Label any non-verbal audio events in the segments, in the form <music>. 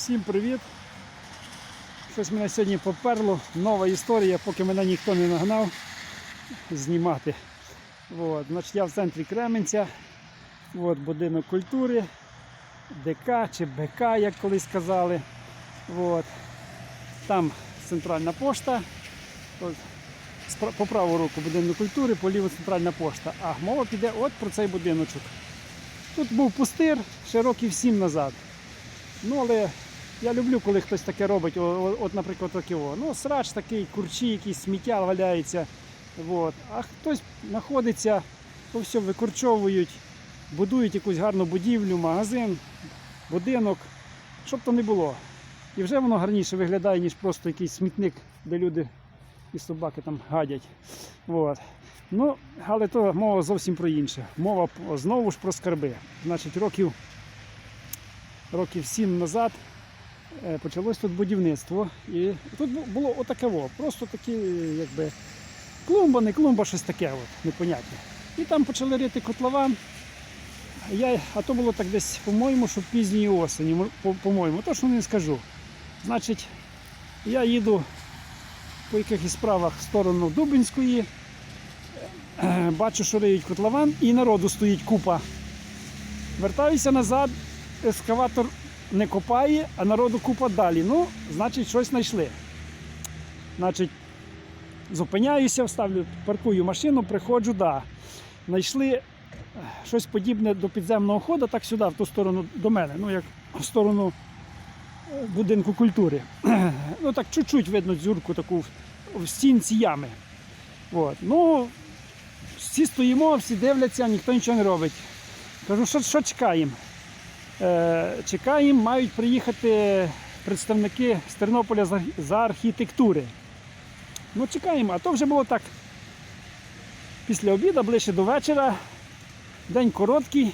Всім привіт! Щось мене сьогодні поперло. Нова історія, поки мене ніхто не нагнав знімати. От, значить, я в центрі Кременця. От, будинок культури, ДК чи БК, як колись казали. От. Там центральна пошта. От, по праву руку будинок культури, по ліву центральна пошта. А мова піде от про цей будиночок. Тут був пустир ще років сім назад. Ну, але я люблю, коли хтось таке робить. О, От, наприклад, таке. о. Ну, срач такий, курчі, якісь сміття валяється. От. А хтось знаходиться, то все викорчовують, будують якусь гарну будівлю, магазин, будинок, щоб то не було. І вже воно гарніше виглядає, ніж просто якийсь смітник, де люди і собаки там гадять. От. Ну, але то мова зовсім про інше. Мова знову ж про скарби. Значить, років, років сім назад почалось тут будівництво. І тут було отаке во, просто такі, якби клумба, не клумба, щось таке, от, непонятне. І там почали рити котлован. Я, а то було так десь, по-моєму, що пізньої осені, мо- по- по-моєму, точно не скажу. Значить, я їду по якихось справах в сторону Дубинської. Е, Бачу, що риють котлован і народу стоїть купа. Вертаюся назад, ескаватор не копає, а народу купа далі. Ну, значить, щось знайшли. Значить, зупиняюся, ставлю, паркую машину, приходжу, да. Знайшли е, щось подібне до підземного ходу, так сюди, в ту сторону до мене, ну як в сторону е, будинку культури. <clears throat> Ну так чуть-чуть видно дзюрку таку в- стінці ями. От. Ну, всі стоїмо, всі дивляться, ніхто нічого не робить. Кажу, що, що чекаємо? Е, чекаємо, мають приїхати представники з Тернополя за архітектури. Ну, чекаємо, а то вже було так. Після обіду, ближче до вечора. День короткий.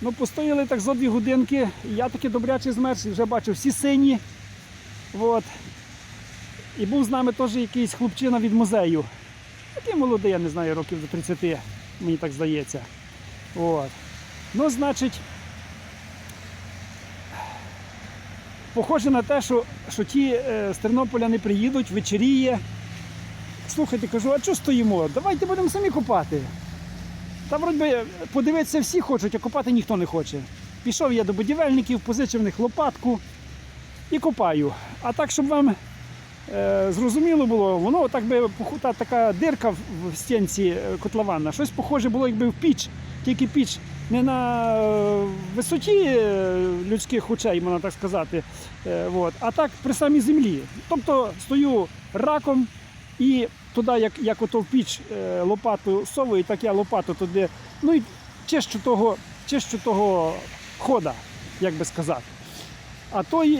Ну, постояли так зо дві годинки. Я таки добряче змерз, вже бачив всі сині. От. І був з нами теж якийсь хлопчина від музею. Такий молодий, я не знаю, років до 30, мені так здається. От. Ну, значить, похоже на те, що, що ті е, з Тернополя не приїдуть, вечеріє. Слухайте, кажу, а чого стоїмо? Давайте будемо самі купати. Та вроді подивитися всі хочуть, а купати ніхто не хоче. Пішов я до будівельників, позичив них лопатку і копаю. А так, щоб вам е, зрозуміло було, воно так би та, така дирка в, в стінці е, котлована. Щось похоже було, якби в піч, тільки піч не на е, висоті е, людських очей, можна так сказати, е, от, а так при самій землі. Тобто стою раком і туди, як, як ото в піч лопату совую, так я лопату туди. Ну і чищу того, чищу того хода, як би сказати. А той,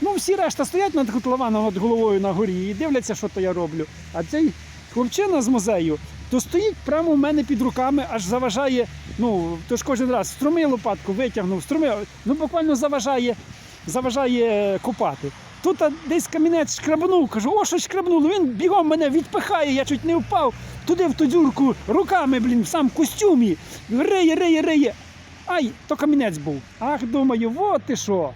ну всі решта стоять над котлованом над головою на горі і дивляться, що то я роблю. А цей хлопчина з музею, то стоїть прямо в мене під руками, аж заважає. Ну, то ж кожен раз струми лопатку, витягнув, струми, ну буквально заважає, заважає копати. Тут десь камінець шкрабнув, кажу, о, щось шкрабнуло. Він бігом мене відпихає, я чуть не впав туди в ту дюрку руками, блін, в сам костюмі. Риє, риє, риє. Ай, то камінець був. Ах, думаю, от ти що.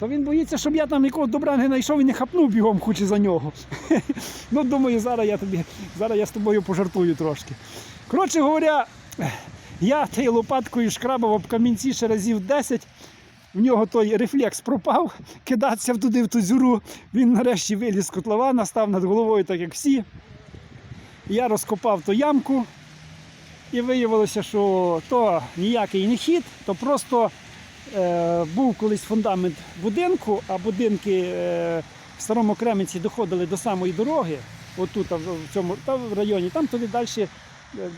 То він боїться, щоб я там якогось добра не знайшов і не хапнув бігом, хоче за нього. <laughs> ну, думаю, зараз я тобі, зараз я з тобою пожартую трошки. Коротше говоря, я тією лопаткою шкрабав об камінці ще разів 10. В нього той рефлекс пропав, кидатися туди в ту дзюру. Він нарешті виліз з котлована, став над головою, так як всі. Я розкопав ту ямку, і виявилося, що то ніякий не хід, то просто е, був колись фундамент будинку, а будинки е, в старому Кременці доходили до самої дороги, отут в цьому та в районі, там туди далі,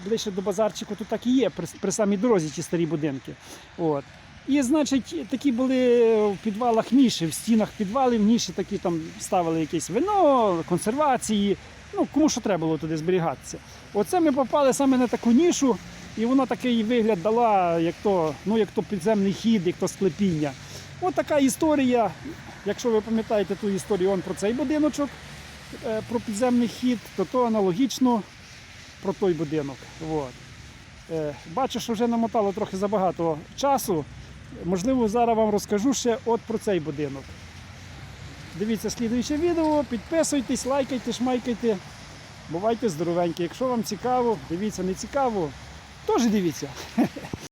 ближче до базарчику, то так і є, при, при самій дорозі ті старі будинки. От. І, значить, такі були в підвалах ніші, в стінах підвалів ніші такі там ставили якесь вино, консервації. Ну, кому що треба було туди зберігатися. Оце ми попали саме на таку нішу, і вона такий вигляд дала, як то, ну, як то підземний хід, як то склепіння. От така історія. Якщо ви пам'ятаєте ту історію он про цей будиночок, е, про підземний хід, то то аналогічно про той будинок. От. Е, Бачу, що вже намотало трохи забагато часу. Можливо, зараз вам розкажу ще от про цей будинок. Дивіться слідуюче відео, підписуйтесь, лайкайте, шмайкайте. Бувайте здоровенькі. Якщо вам цікаво, дивіться, не цікаво, теж дивіться. <laughs>